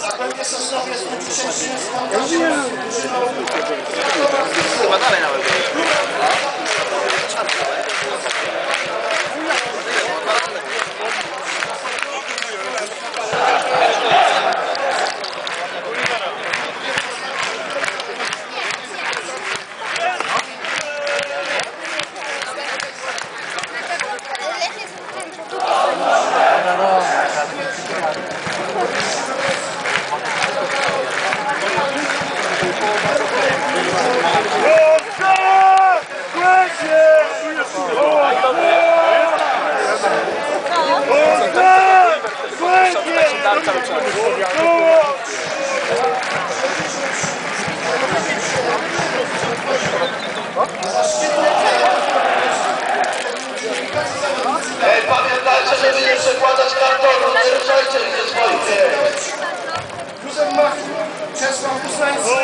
Zagłębie Sosnowiec, Uciszyn, Skąd, Drużyną, pamiętajcie, żeby nie przekładać kartonu, nie ruszajcie ze swoich. Józef Machu, Czesław Usłański.